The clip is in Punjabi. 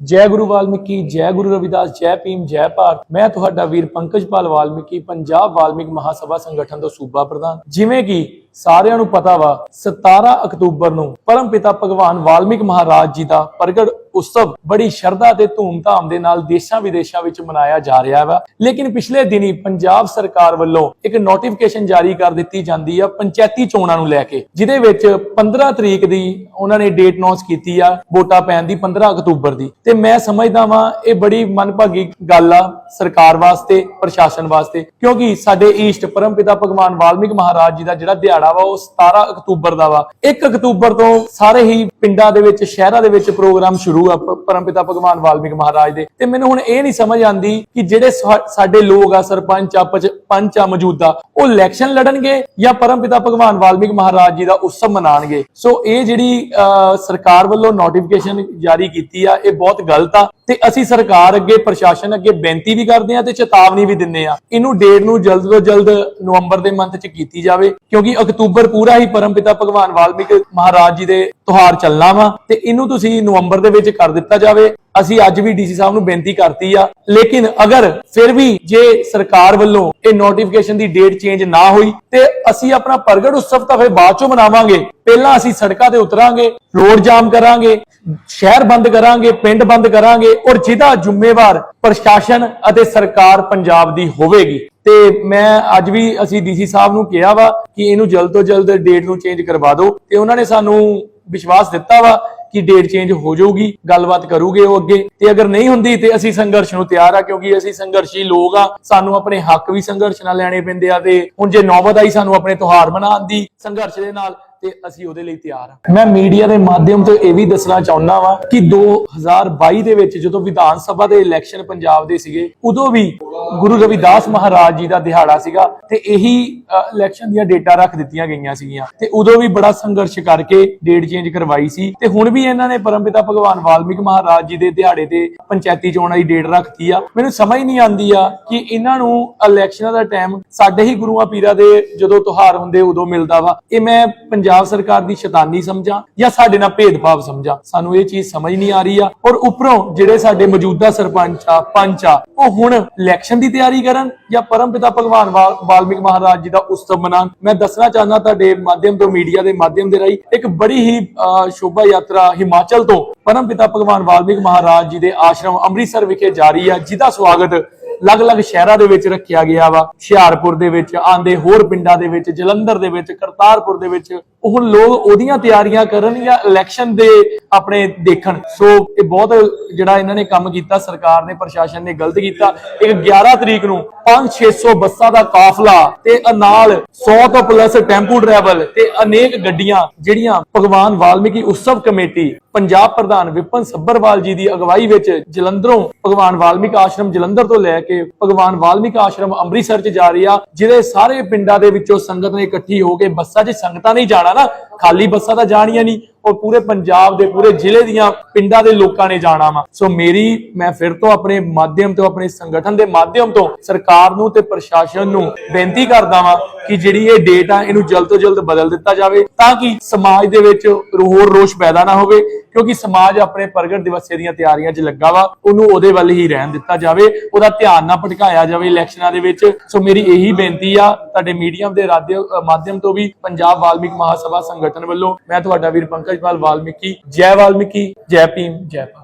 ਜੈ ਗੁਰੂ ਵਾਲਮੀਕੀ, ਜੈ ਗੁਰੂ ਰਵਿਦਾਸ, ਜੈ ਭੀਮ, ਜੈ ਭਾਰਤ। ਮੈਂ ਤੁਹਾਡਾ ਵੀਰ ਪੰਕਜਪਾਲ ਵਾਲਮੀਕੀ, ਪੰਜਾਬ ਵਾਲਮੀਕ ਮਹਾਸਭਾ ਸੰਗਠਨ ਤੋਂ ਸੂਬਾ ਪ੍ਰਧਾਨ। ਜਿਵੇਂ ਕਿ ਸਾਰਿਆਂ ਨੂੰ ਪਤਾ ਵਾ 17 ਅਕਤੂਬਰ ਨੂੰ ਪਰਮ ਪਿਤਾ ਭਗਵਾਨ ਵਾਲਮੀਕ ਮਹਾਰਾਜ ਜੀ ਦਾ ਪ੍ਰਗਟ ਉਤਸਵ ਬੜੀ ਸ਼ਰਧਾ ਤੇ ਧੂਮਧਾਮ ਦੇ ਨਾਲ ਦੇਸ਼ਾਂ ਵਿਦੇਸ਼ਾਂ ਵਿੱਚ ਮਨਾਇਆ ਜਾ ਰਿਹਾ ਵਾ। ਲੇਕਿਨ ਪਿਛਲੇ ਦਿਨੀ ਪੰਜਾਬ ਸਰਕਾਰ ਵੱਲੋਂ ਇੱਕ ਨੋਟੀਫਿਕੇਸ਼ਨ ਜਾਰੀ ਕਰ ਦਿੱਤੀ ਜਾਂਦੀ ਆ ਪੰਚਾਇਤੀ ਚੋਣਾਂ ਨੂੰ ਲੈ ਕੇ, ਜਿਹਦੇ ਵਿੱਚ 15 ਤਰੀਕ ਦੀ ਉਹਨਾਂ ਨੇ ਡੇਟ ਅਨਾਉਂਸ ਕੀਤੀ ਆ ਵੋਟਾਂ ਪੈਣ ਦੀ 15 ਅਕਤੂਬਰ ਦੀ। ਤੇ ਮੈਂ ਸਮਝਦਾ ਵਾਂ, ਇਹ ਬੜੀ ਮਨਭਾਗੀ ਗੱਲ ਆ ਸਰਕਾਰ ਵਾਸਤੇ, ਪ੍ਰਸ਼ਾਸਨ ਵਾਸਤੇ, ਕਿਉਂਕਿ ਸਾਡੇ ਈਸ਼ਟ ਪਰਮਪਿਤਾ ਭਗਵਾਨ ਵਾਲਮੀਕ ਮਹਾਰਾਜ ਜੀ ਦਾ ਜਿਹੜਾ ਦਿਹਾੜਾ ਵਾ ਉਹ 17 ਅਕਤੂਬਰ ਦਾ ਵਾ। 1 ਅਕਤੂਬਰ ਤੋਂ ਸਾਰੇ ਹੀ ਪਿੰਡਾਂ ਦੇ ਵਿੱਚ ਸ਼ਹਿਰਾਂ ਦੇ ਵਿੱਚ ਪ੍ਰੋਗਰਾਮ ਸ਼ੁਰੂ ਆ ਪਰਮਪਿਤਾ ਭਗਵਾਨ ਵਾਲਮੀਕ ਮਹਾਰਾਜ ਦੇ। ਤੇ ਮੈਨੂੰ ਹੁਣ ਇਹ ਨਹੀਂ ਸਮਝ ਆਂਦੀ ਕਿ ਜਿਹੜੇ ਸਾਡੇ ਲੋਕ ਆ ਸਰਪੰਚ ਆ ਪੰਚ ਆ ਮੌਜੂਦਾ ਉਹ ਇਲੈਕਸ਼ਨ ਲੜਨਗੇ ਜਾਂ ਪਰਮਪਿਤਾ ਭਗਵਾਨ ਵਾਲਮੀਕ ਮਹਾਰਾਜ ਜੀ ਦਾ ਉਤਸਵ ਮਨਾਣਗੇ? ਸੋ ਇਹ ਜਿਹੜੀ ਅਹ, ਸਰਕਾਰ ਵੱਲੋਂ ਨੋਟੀਫਿਕੇਸ਼ਨ ਜਾਰੀ ਕੀਤੀ ਆ ਇਹ ਬਹੁਤ ਗਲਤ ਆ। ਤੇ ਅਸੀਂ ਸਰਕਾਰ ਅੱਗੇ, ਪ੍ਰਸ਼ਾਸਨ ਅੱਗੇ ਬੇਨਤੀ ਵੀ ਕਰਦੇ ਹਾਂ ਤੇ ਚੇਤਾਵਨੀ ਵੀ ਦਿੰਨੇ ਆ ਇਹਨੂੰ ਡੇਟ ਨੂੰ ਜਲਦ ਤੋਂ ਜਲਦ ਨਵੰਬਰ ਦੇ ਮੰਥ ਚ ਕੀਤੀ ਜਾਵੇ, ਕਿਉਂਕਿ ਅਕਤੂਬਰ ਪੂਰਾ ਹੀ ਪਰਮਪਿਤਾ ਭਗਵਾਨ ਵਾਲਮੀਕ ਮਹਾਰਾਜ ਜੀ ਦੇ ਤਿਉਹਾਰ ਚੱਲਣਾ ਵਾ ਤੇ ਇਹਨੂੰ ਤੁਸੀਂ ਨਵੰਬਰ ਦੇ ਵਿੱਚ ਕਰ ਦਿੱਤਾ ਜਾਵੇ। ਅਸੀਂ ਅੱਜ ਵੀ ਡੀਸੀ ਸਾਹਿਬ ਨੂੰ ਬੇਨਤੀ ਕਰਤੀ ਆ। ਲੇਕਿਨ ਅਗਰ ਫਿਰ ਵੀ ਜੇ ਸਰਕਾਰ ਵੱਲੋਂ ਇਹ ਨੋਟੀਫਿਕੇਸ਼ਨ ਦੀ ਡੇਟ ਚੇਂਜ ਨਾ ਹੋਈ, ਤੇ ਅਸੀਂ ਆਪਣਾ ਪ੍ਰਗਟ ਉਤਸਵ ਤਾਂ ਫਿਰ ਬਾਅਦ ਚੋਂ ਮਨਾਵਾਂਗੇ। ਪਹਿਲਾਂ ਅਸੀਂ ਸੜਕਾਂ ਤੇ ਉਤਰਾਂਗੇ, ਰੋਡ ਜਾਮ ਕਰਾਂਗੇ, ਸ਼ਹਿਰ ਬੰਦ ਕਰਾਂਗੇ, ਪਿੰਡ ਬੰਦ ਕਰਾਂਗੇ, ਔਰ ਜਿਹਦਾ ਜ਼ਿੰਮੇਵਾਰ ਪ੍ਰਸ਼ਾਸਨ ਅਤੇ ਸਰਕਾਰ ਪੰਜਾਬ ਦੀ ਹੋਵੇਗੀ। ਤੇ ਮੈਂ ਅੱਜ ਵੀ ਅਸੀਂ ਡੀਸੀ ਸਾਹਿਬ ਨੂੰ ਕਿਹਾ ਵਾ ਕਿ ਇਹਨੂੰ ਜਲਦ ਤੋਂ ਜਲਦ ਡੇਟ ਨੂੰ ਚੇਂਜ ਕਰਵਾ ਦਿਓ। ਤੇ ਉਹਨਾਂ ਨੇ ਸਾਨੂੰ ਵਿਸ਼ਵਾਸ ਦਿੱਤਾ ਵਾ ਕਿ ਡੇਟ ਚੇਂਜ ਹੋ ਜਾਊਗੀ, ਗੱਲਬਾਤ ਕਰੂਗੇ ਉਹ ਅੱਗੇ। ਤੇ ਅਗਰ ਨਹੀਂ ਹੁੰਦੀ ਤੇ ਅਸੀਂ ਸੰਘਰਸ਼ ਨੂੰ ਤਿਆਰ ਆ, ਕਿਉਂਕਿ ਅਸੀਂ ਸੰਘਰਸ਼ੀ ਲੋਕ ਆ, ਸਾਨੂੰ ਆਪਣੇ ਹੱਕ ਵੀ ਸੰਘਰਸ਼ ਨਾਲ ਲੈਣੇ ਪੈਂਦੇ ਆ ਤੇ ਹੁਣ ਜੇ ਨੌਬਤ ਆਈ ਸਾਨੂੰ ਆਪਣੇ ਤਿਉਹਾਰ ਮਨਾਉਣ ਦੀ ਸੰਘਰਸ਼ ਦੇ ਨਾਲ, ਤੇ ਅਸੀਂ ਉਹਦੇ ਲਈ ਤਿਆਰ ਹਾਂ ਮੈਂ ਮੀਡੀਆ ਦੇ ਮਾਧਿਅਮ ਤੋਂ ਇਹ ਵੀ ਦੱਸਣਾ ਚਾਹੁੰਦਾ ਵਾਂ ਕਿ 2022 ਦੇ ਵਿੱਚ ਜਦੋਂ ਵਿਧਾਨ ਸਭਾ ਦੇ ਇਲੈਕਸ਼ਨ ਪੰਜਾਬ ਦੇ ਸੀਗੇ, ਉਦੋਂ ਵੀ ਗੁਰੂ ਰਵਿਦਾਸ ਮਹਾਰਾਜ ਜੀ ਦਾ ਦਿਹਾੜਾ ਸੀਗਾ ਤੇ ਇਹੀ ਇਲੈਕਸ਼ਨ ਦੀਆਂ ਡੇਟਾ ਰੱਖ ਦਿੱਤੀਆਂ ਗਈਆਂ ਸੀਗੀਆਂ। ਤੇ ਉਦੋਂ ਵੀ ਬੜਾ ਸੰਘਰਸ਼ ਕਰਕੇ ਡੇਟ ਚੇਂਜ ਕਰਵਾਈ ਸੀ। ਤੇ ਹੁਣ ਵੀ ਇਹਨਾਂ ਨੇ ਪਰਮਪਿਤਾ ਭਗਵਾਨ ਵਾਲਮੀਕ ਮਹਾਰਾਜ ਜੀ ਦੇ ਦਿਹਾੜੇ ਤੇ ਪੰਚਾਇਤੀ ਚੋਣਾਂ ਦੀ ਡੇਟ ਰੱਖਤੀ ਆ। ਮੈਨੂੰ ਸਮਝ ਨਹੀਂ ਆਉਂਦੀ ਆ ਕਿ ਇਹਨਾਂ ਨੂੰ ਇਲੈਕਸ਼ਨਾਂ ਦਾ ਟਾਈਮ ਸਾਡੇ ਹੀ ਗੁਰੂਆਂ ਪੀਰਾਂ ਦੇ ਜਦੋਂ ਤਿਉਹਾਰ ਹੁੰਦੇ ਉਦੋਂ ਮਿਲਦਾ ਵਾ। ਇਹ ਮੈਂ ਪੰਜਾਬ ਸਰਕਾਰ ਦੀ ਸ਼ੈਤਾਨੀ ਸਮਝਾਂ ਜਾਂ ਸਾਡੇ ਨਾਲ ਭੇਦਭਾਵ ਸਮਝਾਂ। ਸਾਨੂੰ ਇਹ ਚੀਜ਼ ਸਮਝ ਨਹੀਂ ਆ ਰਹੀ ਆ। ਔਰ ਉੱਪਰੋਂ ਜਿਹੜੇ ਸਾਡੇ ਮੌਜੂਦਾ ਸਰਪੰਚ ਆ, ਪੰਚ ਆ, ਉਹ ਹੁਣ ਇਲੈਕਸ਼ਨ ਦੀ ਤਿਆਰੀ ਕਰਨ ਜਾਂ ਪਰਮਪਿਤਾ ਭਗਵਾਨ ਵਾਲਮੀਕ ਮਹਾਰਾਜ ਜੀ ਦਾ ਉਤਸਵ ਮਨਾਉਣ? ਮੈਂ ਦੱਸਣਾ ਚਾਹੁੰਦਾ ਤੁਹਾਡੇ ਮਾਧਿਅਮ ਤੋਂ, ਮੀਡੀਆ ਦੇ ਮਾਧਿਅਮ ਦੇ ਰਾਹੀਂ, ਇੱਕ ਬੜੀ ਹੀ ਸ਼ੋਭਾ ਯਾਤਰਾ ਹਿਮਾਚਲ ਤੋਂ ਪਰਮ ਪਿਤਾ ਭਗਵਾਨ ਵਾਲਮੀਕ ਮਹਾਰਾਜ ਜੀ ਦੇ ਆਸ਼ਰਮ ਅੰਮ੍ਰਿਤਸਰ ਵਿਖੇ ਜਾਰੀ ਆ, ਜਿਹਦਾ ਸਵਾਗਤ ਅਲੱਗ-ਅਲੱਗ ਸ਼ਹਿਰਾਂ ਦੇ ਵਿੱਚ ਰੱਖਿਆ ਗਿਆ ਵਾ। ਹੁਸ਼ਿਆਰਪੁਰ ਦੇ ਵਿੱਚ, ਆਂਦੇ ਹੋਰ ਪਿੰਡਾਂ ਦੇ ਵਿੱਚ, ਜਲੰਧਰ ਦੇ ਵਿੱਚ, ਕਰਤਾਰਪੁਰ ਦੇ ਵਿੱਚ ਉਹ ਹੁਣ ਲੋਕ ਉਹਦੀਆਂ ਤਿਆਰੀਆਂ ਕਰਨ ਜਾਂ ਇਲੈਕਸ਼ਨ ਦੇ ਆਪਣੇ ਦੇਖਣ। ਸੋ ਇਹ ਬਹੁਤ ਜਿਹੜਾ ਇਹਨਾਂ ਨੇ ਕੰਮ ਕੀਤਾ, ਸਰਕਾਰ ਨੇ, ਪ੍ਰਸ਼ਾਸਨ ਨੇ ਗਲਤ ਕੀਤਾ। ਇੱਕ 11 ਤਰੀਕ ਨੂੰ 5-600 ਬੱਸਾਂ ਦਾ ਕਾਫਲਾ ਤੇ ਨਾਲ 100 ਤੋਂ ਪਲੱਸ ਟੈਂਪੂ ਟਰੈਵਲ ਤੇ ਅਨੇਕ ਗੱਡੀਆਂ, ਜਿਹੜੀਆਂ ਭਗਵਾਨ ਵਾਲਮੀਕੀ ਉਤਸਵ ਕਮੇਟੀ, ਪੰਜਾਬ ਪ੍ਰਧਾਨ ਵਿਪਨ ਸੱਬਰਵਾਲ ਜੀ ਦੀ ਅਗਵਾਈ ਵਿੱਚ ਜਲੰਧਰੋਂ ਭਗਵਾਨ ਵਾਲਮੀਕ ਆਸ਼ਰਮ ਜਲੰਧਰ ਤੋਂ ਲੈ ਕੇ ਭਗਵਾਨ ਵਾਲਮੀਕ ਆਸ਼ਰਮ ਅੰਮ੍ਰਿਤਸਰ ਚ ਜਾ ਰਹੀ ਆ, ਜਿਹਦੇ ਸਾਰੇ ਪਿੰਡਾਂ ਦੇ ਵਿੱਚੋਂ ਸੰਗਤ ਨੇ ਇਕੱਠੀ ਹੋ ਕੇ ਬੱਸਾਂ 'ਚ ਸੰਗਤਾਂ ਨਹੀਂ ਜਾਣਾ। ਨਾ, ਖਾਲੀ ਬੱਸਾਂ ਤਾਂ ਜਾਣੀਆਂ ਨਹੀਂ ਔਰ ਪੂਰੇ ਪੰਜਾਬ ਦੇ, ਪੂਰੇ ਜ਼ਿਲ੍ਹੇ ਦੀਆਂ ਪਿੰਡਾਂ ਦੇ ਲੋਕਾਂ ਨੇ ਜਾਣਾ ਵਾ। ਸੋ ਮੇਰੀ, ਮੈਂ ਫਿਰ ਤੋਂ ਆਪਣੇ ਮਾਧਿਅਮ ਤੋਂ, ਆਪਣੇ ਸੰਗਠਨ ਦੇ ਮਾਧਿਅਮ ਤੋਂ ਸਰਕਾਰ ਨੂੰ ਤੇ ਪ੍ਰਸ਼ਾਸਨ ਨੂੰ ਬੇਨਤੀ ਕਰਦਾ ਵਾਂ ਕਿ ਜਿਹੜੀ ਇਹ ਡੇਟ ਆ ਇਹਨੂੰ ਜਲਦ ਤੋਂ ਜਲਦ ਬਦਲ ਦਿੱਤਾ ਜਾਵੇ, ਤਾਂ ਕਿ ਸਮਾਜ ਦੇ ਵਿੱਚ ਹੋਰ ਰੋਸ਼ ਪੈਦਾ ਨਾ ਹੋਵੇ ਕਿਉਂਕਿ ਸਮਾਜ ਆਪਣੇ ਪ੍ਰਗਟ ਦਿਵਸੇ ਦੀਆਂ ਤਿਆਰੀਆਂ 'ਚ ਲੱਗਾ ਵਾ, ਉਹਨੂੰ ਉਹਦੇ ਵੱਲ ਹੀ ਰਹਿਣ ਦਿੱਤਾ ਜਾਵੇ, ਉਹਦਾ ਧਿਆਨ ਨਾ ਭਟਕਾਇਆ ਜਾਵੇ ਇਲੈਕਸ਼ਨਾਂ ਦੇ ਵਿੱਚ। ਸੋ ਮੇਰੀ ਇਹੀ ਬੇਨਤੀ ਆ, ਤੁਹਾਡੇ ਮੀਡੀਅਮ ਦੇ ਰਾਧਿਅ- ਮਾਧਿਅਮ ਤੋਂ ਵੀ ਪੰਜਾਬ ਵਾਲਮੀਕ ਮਹਾਸਭਾ ਸੰਗਠਨ ਵੱਲੋਂ ਮੈਂ ਤੁਹਾਡਾ ਵੀਰ ਪੰਕਜਪਾਲ ਵਾਲਮੀਕੀ, ਜੈ ਵਾਲਮੀਕੀ, ਜੈ ਭੀਮ, ਜੈ ਭਾਰਤ।